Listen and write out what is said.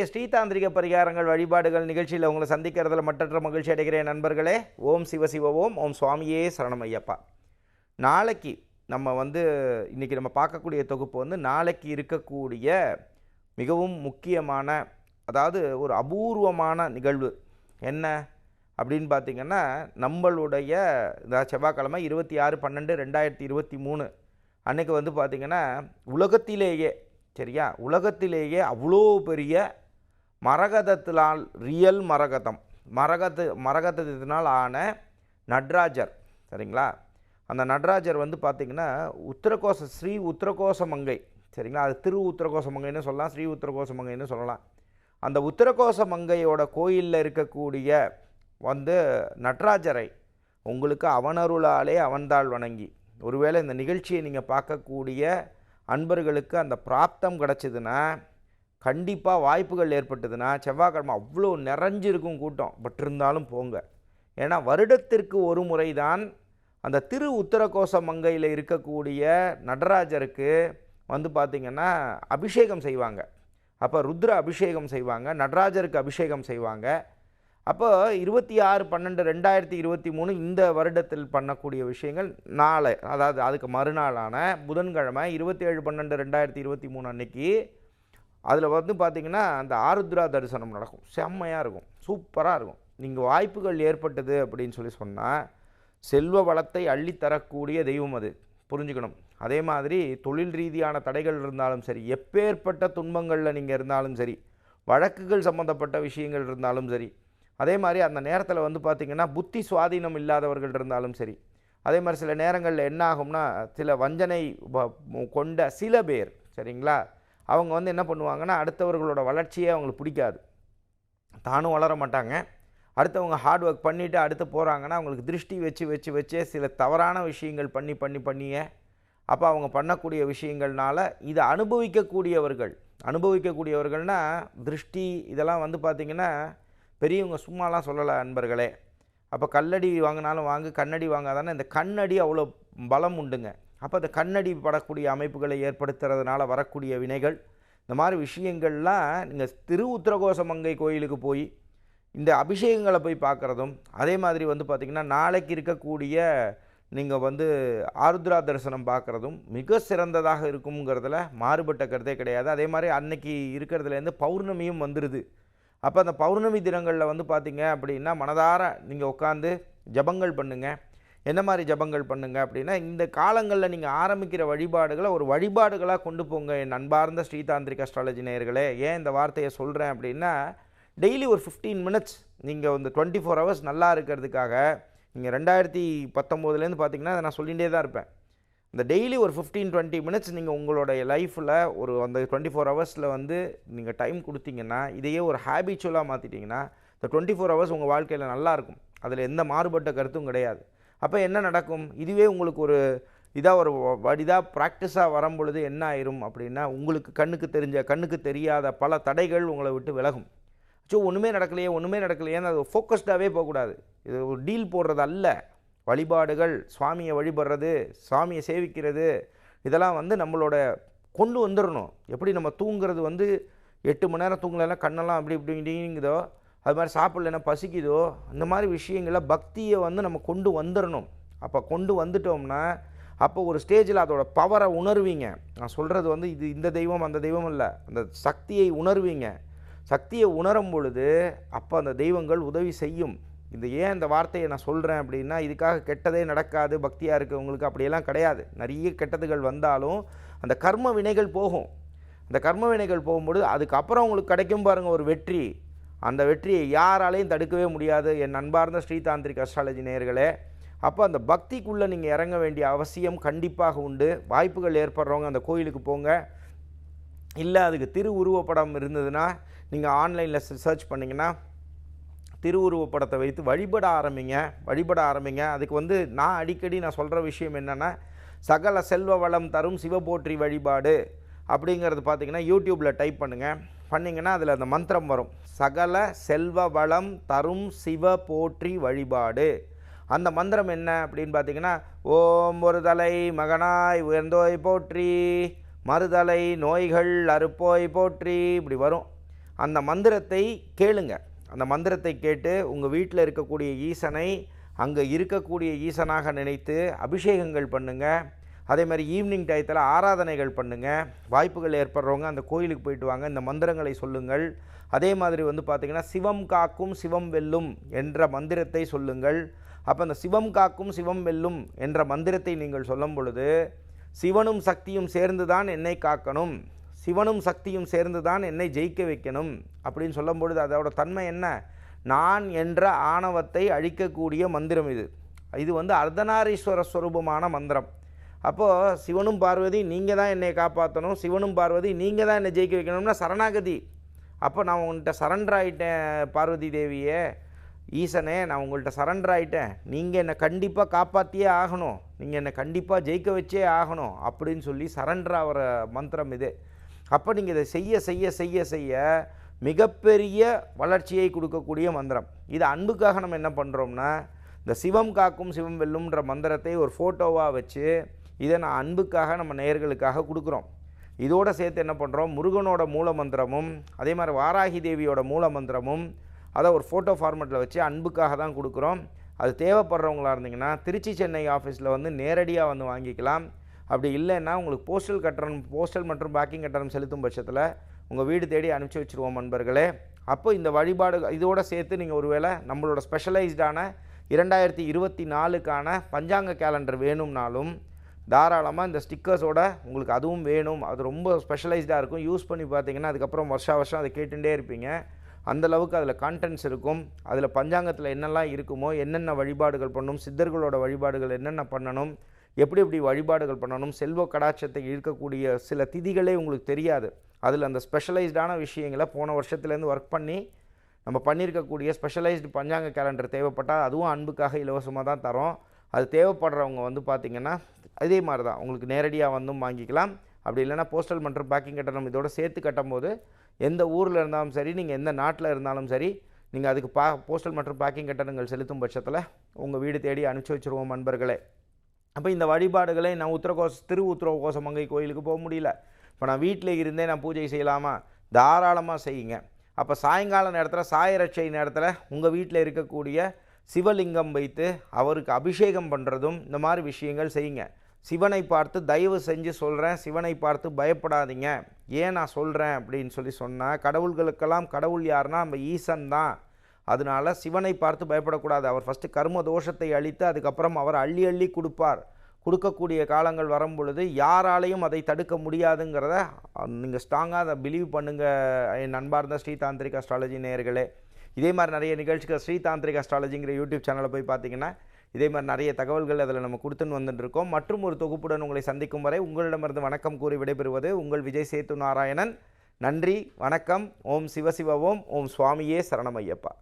இன்றைய ஸ்ரீதாந்திரிக பரிகாரங்கள் வழிபாடுகள் நிகழ்ச்சியில் உங்களை சந்திக்கிறதுல மற்றற்ற மகிழ்ச்சி அடைகிறேன் நண்பர்களே. ஓம் சிவ சிவ ஓம் ஓம் சுவாமியே சரணம் ஐயப்பா நாளைக்கு நம்ம வந்து இன்றைக்கி நம்ம பார்க்கக்கூடிய தொகுப்பு வந்து நாளைக்கு இருக்கக்கூடிய மிகவும் முக்கியமான அதாவது ஒரு அபூர்வமான நிகழ்வு என்ன அப்படின்னு பார்த்திங்கன்னா நம்மளுடைய இந்த செவ்வாய்க்கிழமை இருபத்தி ஆறு பன்னெண்டு ரெண்டாயிரத்தி இருபத்தி மூணு அன்னைக்கு வந்து பார்த்திங்கன்னா உலகத்திலேயே சரியா? உலகத்திலேயே அவ்வளோ பெரிய மரகதத்தினால் ரியல் மரகதம். மரகத மரகதத்தினால் ஆன நட்ராஜர். சரிங்களா? அந்த நட்ராஜர் வந்து பார்த்திங்கன்னா உத்தரகோச ஸ்ரீ உத்தரகோச மங்கை. சரிங்களா? அது திரு உத்தரகோச மங்கைன்னு சொல்லலாம் ஸ்ரீ உத்தரகோச மங்கைன்னு சொல்லலாம். அந்த உத்தரகோச மங்கையோட கோயிலில் இருக்கக்கூடிய வந்து நட்ராஜரை உங்களுக்கு அவனருளாலே அவன்தாள் வணங்கி. ஒருவேளை இந்த நிகழ்ச்சியை நீங்கள் பார்க்கக்கூடிய அன்பர்களுக்கு அந்த பிராப்தம் கிடச்சிதுன்னா கண்டிப்பாக வாய்ப்புகள் ஏற்பட்டதுன்னா செவ்வாய்க்கிழமை அவ்வளோ நிறைஞ்சிருக்கும் கூட்டம். பட் இருந்தாலும் போங்க. ஏன்னா வருடத்திற்கு ஒரு முறை தான் அந்த திரு உத்தரகோச மங்கையில் இருக்கக்கூடிய நடராஜருக்கு வந்து பார்த்திங்கன்னா அபிஷேகம் செய்வாங்க. அப்போ ருத்ர அபிஷேகம் செய்வாங்க நடராஜருக்கு அபிஷேகம் செய்வாங்க. அப்போ இருபத்தி ஆறு பன்னெண்டு ரெண்டாயிரத்தி இருபத்தி மூணு இந்த வருடத்தில் பண்ணக்கூடிய விஷயங்கள் நாளை அதாவது அதுக்கு மறுநாளான புதன்கிழமை இருபத்தி ஏழு பன்னெண்டு ரெண்டாயிரத்தி இருபத்தி மூணு அன்னைக்கு அதில் வந்து பார்த்திங்கன்னா அந்த ஆருத்ரா தரிசனம் நடக்கும். செம்மையாக இருக்கும். சூப்பராக இருக்கும். நீங்கள் வாய்ப்புகள் ஏற்பட்டது அப்படின்னு சொல்லி சொன்னால் செல்வ வளத்தை அள்ளித்தரக்கூடிய தெய்வம் அது. புரிஞ்சுக்கணும். அதே மாதிரி தொழில் ரீதியான தடைகள் இருந்தாலும் சரி எப்பேற்பட்ட துன்பங்களில் நீங்கள் இருந்தாலும் சரி வழக்குகள் சம்மந்தப்பட்ட விஷயங்கள் இருந்தாலும் சரி அதே மாதிரி அந்த நேரத்தில் வந்து பார்த்திங்கன்னா புத்தி சுவாதீனம் இல்லாதவர்கள் இருந்தாலும் சரி அதே மாதிரி சில நேரங்களில் என்ன ஆகும்னா சில வஞ்சனை வ- கொண்ட சில பேர் சரிங்களா? அவங்க வந்து என்ன பண்ணுவாங்கன்னா அடுத்தவர்களோட வளர்ச்சியே அவங்களுக்கு பிடிக்காது. தானும் வளர மாட்டாங்க. அடுத்தவங்க ஹார்ட் ஒர்க் பண்ணிவிட்டு அடுத்து போகிறாங்கன்னா அவங்களுக்கு திருஷ்டி வச்சு வச்சு வச்சே சில தவறான விஷயங்கள் பண்ணி பண்ணி பண்ணியே அப்போ அவங்க பண்ணக்கூடிய விஷயங்கள்னால இதை அனுபவிக்கக்கூடியவர்கள் அனுபவிக்கக்கூடியவர்கள்னா திருஷ்டி இதெல்லாம் வந்து பார்த்திங்கன்னா பெரியவங்க சும்மாலாம் சொல்லலை அன்பர்களே. அப்போ கல்லடி வாங்கினாலும் வாங்கு கண்ணடி வாங்காதானே இந்த கண்ணடி அவ்வளோ பலம் உண்டுங்க. அப்போ அந்த கண்ணடி படக்கூடிய அமைப்புகளை ஏற்படுத்துறதுனால வரக்கூடிய வினைகள் இந்த மாதிரி விஷயங்கள்லாம் நீங்கள் திரு உத்தரகோசமங்கை கோயிலுக்கு போய் இந்த அபிஷேகங்களை போய் பார்க்குறதும் அதே மாதிரி வந்து பார்த்திங்கன்னா நாளைக்கு இருக்கக்கூடிய நீங்கள் வந்து ஆருத்ரா தரிசனம் பார்க்குறதும் மிக சிறந்ததாக இருக்குங்கிறதுல மாறுபட்ட கருத்தே கிடையாது. அதே மாதிரி அன்னைக்கு இருக்கிறதுலேருந்து பௌர்ணமியும் வந்துடுது அப்போ அந்த பௌர்ணமி தினங்களில் வந்து பார்த்திங்க அப்படின்னா மனதார நீங்கள் உட்காந்து ஜபங்கள் பண்ணுங்கள் என்ன மாதிரி ஜபங்கள் பண்ணுங்க அப்படின்னா இந்த காலங்களில் நீங்கள் ஆரம்பிக்கிற வழிபாடுகளை ஒரு வழிபாடுகளாக கொண்டு போங்க. என் அன்பார்ந்த ஸ்ரீதாந்திரிக் அஸ்ட்ராலஜி நேயர்களே ஏன் இந்த வார்த்தையை சொல்கிறேன் அப்படின்னா டெய்லி ஒரு ஃபிஃப்டீன் மினிட்ஸ் நீங்கள் வந்து டுவெண்ட்டி ஃபோர் ஹவர்ஸ் நல்லா இருக்கிறதுக்காக நீங்கள் ரெண்டாயிரத்தி பத்தொம்போதுலேருந்து பார்த்தீங்கன்னா அதை நான் சொல்லிகிட்டே தான் இருப்பேன். இந்த டெய்லி ஒரு ஃபிஃப்டீன் டுவெண்ட்டி மினிட்ஸ் நீங்கள் உங்களுடைய லைஃப்பில் ஒரு அந்த டுவெண்ட்டி ஃபோர் ஹவர்ஸில் வந்து நீங்கள் டைம் கொடுத்தீங்கன்னா இதையே ஒரு ஹேபிச்சுவலாக மாற்றிட்டீங்கன்னா இந்த டுவெண்ட்டி ஃபோர் ஹவர்ஸ் உங்கள் வாழ்க்கையில் நல்லா இருக்கும். அதில் எந்த மாறுபட்ட கருத்தும் கிடையாது. அப்போ என்ன நடக்கும்? இதுவே உங்களுக்கு ஒரு இதாக ஒரு வடிதாக ப்ராக்டிஸாக வரும் பொழுது என்ன ஆயிரும் அப்படின்னா உங்களுக்கு கண்ணுக்கு தெரிஞ்ச கண்ணுக்கு தெரியாத பல தடைகள் உங்களை விட்டு விலகும். ஸோ ஒன்றுமே நடக்கலையே ஒன்றுமே நடக்கலையேன்னு அது ஃபோக்கஸ்டாகவே போகக்கூடாது. இது ஒரு டீல் போடுறது அல்ல. வழிபாடுகள் சுவாமியை வழிபடுறது சுவாமியை சேவிக்கிறது இதெல்லாம் வந்து நம்மளோட கொண்டு வந்துடணும் எப்படி நம்ம தூங்குறது வந்து எட்டு மணி நேரம் தூங்கலாம் கண்ணெல்லாம் அப்படி இப்படி இப்படிங்குதோ அது மாதிரி சாப்பிட்லன்னா பசிக்குதோ இந்த மாதிரி விஷயங்களை பக்தியை வந்து நம்ம கொண்டு வந்துடணும் அப்போ கொண்டு வந்துட்டோம்னா அப்போ ஒரு ஸ்டேஜில் அதோட பவரை உணர்வீங்க. நான் சொல்கிறது வந்து இது இந்த தெய்வம் அந்த தெய்வம் இல்லை. அந்த சக்தியை உணர்வீங்க. சக்தியை உணரும் பொழுது அப்போ அந்த தெய்வங்கள் உதவி செய்யும். இந்த ஏன் இந்த வார்த்தையை நான் சொல்கிறேன் அப்படின்னா இதுக்காக கெட்டதே நடக்காது பக்தியாக இருக்கவங்களுக்கு அப்படியெல்லாம் கிடையாது. நிறைய கெட்டதுகள் வந்தாலும் அந்த கர்ம வினைகள் போகும். அந்த கர்ம வினைகள் போகும்பொழுது அதுக்கப்புறம் உங்களுக்கு கிடைக்கும் பாருங்கள் ஒரு வெற்றி. அந்த வெற்றியை யாராலையும் தடுக்கவே முடியாது. என் அன்பார்ந்த ஸ்ரீதாந்திரிக் அஸ்ட்ராலஜி நேயர்களே அப்போ அந்த பக்திக்குள்ளே நீங்கள் இறங்க வேண்டிய அவசியம் கண்டிப்பாக உண்டு. வாய்ப்புகள் ஏற்படுறவங்க அந்த கோயிலுக்கு போங்க. இல்லை அதுக்கு திரு உருவப்படம் இருந்ததுன்னா நீங்கள் ஆன்லைனில் சர்ச் பண்ணிங்கன்னா திருவுருவப்படத்தை வைத்து வழிபட ஆரம்பிங்க. வழிபட ஆரம்பிங்க. அதுக்கு வந்து நான் அடிக்கடி நான் சொல்கிற விஷயம் என்னென்னா சகல செல்வ வளம் தரும் சிவபோற்றி வழிபாடு அப்படிங்கிறது பார்த்தீங்கன்னா யூடியூப்பில் டைப் பண்ணுங்கள் பண்ணிங்கன்னா அதில் அந்த மந்திரம் வரும். சகல செல்வ வளம் தரும் சிவ போற்றி வழிபாடு. அந்த மந்திரம் என்ன அப்படின்னு பார்த்தீங்கன்னா ஓம் ஒரு தலை மகனாய் உயர்ந்தோய் போற்றி மறுதலை நோய்கள் அறுப்போய் போற்றி இப்படி வரும். அந்த மந்திரத்தை கேளுங்க. அந்த மந்திரத்தை கேட்டு உங்கள் வீட்டில் இருக்கக்கூடிய ஈசனை அங்கே இருக்கக்கூடிய ஈசனாக நினைத்து அபிஷேகங்கள் பண்ணுங்கள் அதே மாதிரி ஈவினிங் டயத்தில் ஆராதனைகள் பண்ணுங்கள் வாய்ப்புகள் ஏற்படுறவங்க அந்த கோயிலுக்கு போயிட்டு வாங்க. இந்த மந்திரங்களை சொல்லுங்கள். அதே மாதிரி வந்து பார்த்திங்கன்னா சிவம் காக்கும் சிவம் வெல்லும் என்ற மந்திரத்தை சொல்லுங்கள். அப்போ அந்த சிவம் காக்கும் சிவம் வெல்லும் என்ற மந்திரத்தை நீங்கள் சொல்லும் பொழுது சிவனும் சக்தியும் சேர்ந்து தான் என்னை காக்கணும். சிவனும் சக்தியும் சேர்ந்து தான் என்னை ஜெயிக்க வைக்கணும். அப்படின்னு சொல்லும் பொழுது அதோட தன்மை என்ன? நான் என்ற ஆணவத்தை அழிக்கக்கூடிய மந்திரம் இது. இது வந்து அர்த்தநாரீஸ்வர ஸ்வரூபமான மந்திரம். அப்போது சிவனும் பார்வதி நீங்கள் தான் என்னை காப்பாற்றணும் சிவனும் பார்வதி நீங்கள் தான் என்னை ஜெயிக்க வைக்கணும்னா சரணாகதி. அப்போ நான் உங்கள்கிட்ட சரண்டர் ஆகிட்டேன் பார்வதி தேவியே. ஈசனே நான் உங்கள்கிட்ட சரண்டர் ஆகிட்டேன் நீங்கள் என்னை கண்டிப்பாக காப்பாற்றியே ஆகணும். நீங்கள் என்னை கண்டிப்பாக ஜெயிக்க வச்சே ஆகணும் அப்படின்னு சொல்லி சரண்டர் ஆகிற மந்திரம் இது. அப்போ நீங்கள் இதை செய்ய செய்ய செய்ய செய்ய மிகப்பெரிய வளர்ச்சியை கொடுக்கக்கூடிய மந்திரம். இது அன்புக்காக நம்ம என்ன பண்ணுறோம்னா இந்த சிவம் காக்கும் சிவம் வெல்லும்ன்ற மந்திரத்தை ஒரு ஃபோட்டோவாக வச்சு இதை நான் அன்புக்காக நம்ம நேயர்களுக்காக கொடுக்குறோம். இதோடு சேர்த்து என்ன பண்ணுறோம் முருகனோட மூல மந்திரமும் அதே மாதிரி வாராகி தேவியோட மூல மந்திரமும் அதை ஒரு ஃபோட்டோ ஃபார்மேட்டில் வச்சு அன்புக்காக தான் கொடுக்குறோம். அது தேவைப்படுறவங்களா இருந்தீங்கன்னா திருச்சி சென்னை ஆஃபீஸில் வந்து நேரடியாக வந்து வாங்கிக்கலாம். அப்படி இல்லைன்னா உங்களுக்கு போஸ்டல் கட்டணம் போஸ்டல் மற்றும் பேக்கிங் கட்டணம் செலுத்தும் பட்சத்தில் உங்கள் வீடு தேடி அனுப்பிச்சி வச்சுருவோம் நண்பர்களே. அப்போ இந்த வழிபாடு இதோட சேர்த்து நீங்கள் ஒருவேளை நம்மளோட ஸ்பெஷலைஸ்டான இரண்டாயிரத்தி இருபத்தி நாலுக்கான பஞ்சாங்க கேலண்டர் வேணும்னாலும் தாராளமாக இந்த ஸ்டிக்கர்ஸோட உங்களுக்கு அதுவும் வேணும். அது ரொம்ப ஸ்பெஷலைஸ்டாக இருக்கும். யூஸ் பண்ணி பார்த்தீங்கன்னா அதுக்கப்புறம் வருஷா வருஷம் அதை கேட்டுகிட்டே இருப்பீங்க. அந்தளவுக்கு அதில் கான்டென்ட்ஸ் இருக்கும். அதில் பஞ்சாங்கத்தில் என்னெல்லாம் இருக்குமோ என்னென்ன வழிபாடுகள் பண்ணணும் சித்தர்களோட வழிபாடுகள் என்னென்ன பண்ணணும் எப்படி எப்படி வழிபாடுகள் பண்ணணும் செல்வ கடாட்சத்தை இருக்கக்கூடிய சில திதிகளே உங்களுக்கு தெரியாது. அதில் அந்த ஸ்பெஷலைஸ்டான விஷயங்களை போன வருஷத்துலேருந்து ஒர்க் பண்ணி நம்ம பண்ணியிருக்கக்கூடிய ஸ்பெஷலைஸ்டு பஞ்சாங்க கேலண்டர் தேவைப்பட்டால் அதுவும் அன்புக்காக இலவசமாக தான் தரோம். அது தேவைப்படுறவங்க வந்து பார்த்திங்கன்னா அதே மாதிரி தான். உங்களுக்கு நேரடியாக வந்தும் வாங்கிக்கலாம். அப்படி இல்லைன்னா போஸ்டல் மற்றும் பேக்கிங் கட்டணம் இதோட சேர்த்து கட்டும்போது எந்த ஊரில் இருந்தாலும் சரி நீங்கள் எந்த நாட்டில் இருந்தாலும் சரி நீங்கள் அதுக்கு பா போஸ்டல் மற்றும் பேக்கிங் கட்டணங்கள் செலுத்தும் பட்சத்தில் உங்கள் வீடு தேடி அனுப்பிச்சி வச்சுருவோம் நண்பர்களே. அப்போ இந்த வழிபாடுகளை நான் உத்தரகோச திரு உத்தரகோசமங்கை கோயிலுக்கு போக முடியல. இப்போ நான் வீட்டில் இருந்தே நான் பூஜை செய்யலாமா? தாராளமாக செய்யுங்க. அப்போ சாயங்கால நேரத்தில் சாயரட்சை நேரத்தில் உங்கள் வீட்டில் இருக்கக்கூடிய சிவலிங்கம் வைத்து அவருக்கு அபிஷேகம் பண்ணுறதும் இந்த மாதிரி விஷயங்கள் செய்யுங்க. சிவனை பார்த்து தயவு செஞ்சு சொல்கிறேன் சிவனை பார்த்து பயப்படாதீங்க. ஏன் நான் சொல்கிறேன் அப்படின்னு சொல்லி சொன்னால் கடவுள்களுக்கெல்லாம் கடவுள் யாருன்னா நம்ம ஈசன் தான். அதனால சிவனை பார்த்து பயப்படக்கூடாது. அவர் ஃபஸ்ட்டு கர்ம தோஷத்தை அழித்து அதுக்கப்புறம் அவர் அள்ளி அள்ளி கொடுப்பார். கொடுக்கக்கூடிய காலங்கள் வரும் பொழுது யாராலையும் அதை தடுக்க முடியாதுங்கிறத நீங்கள் ஸ்ட்ராங்காக அதை பிலீவ் பண்ணுங்கள் என் நண்பார்ந்த ஸ்ரீதாந்திரிக் அஸ்ட்ராலஜி நேயர்களே. இதே மாதிரி நிறைய நிகழ்ச்சிகள் ஸ்ரீதாந்திரிக் அஸ்ட்ராலஜிங்கிற யூடியூப் சேனலில் போய் பார்த்தீங்கன்னா இதே மாதிரி நிறைய தகவல்கள் அதில் நம்ம கொடுத்துன்னு வந்துட்டு இருக்கோம் மற்றும் ஒரு தொகுப்புடன் உங்களை சந்திக்கும் வரை உங்களிடமிருந்து வணக்கம் கூறி விடைபெறுவது உங்கள் விஜய் சேத்து நாராயணன். நன்றி வணக்கம். ஓம் சிவசிவ ஓம். ஓம் சுவாமியே சரணமையப்பா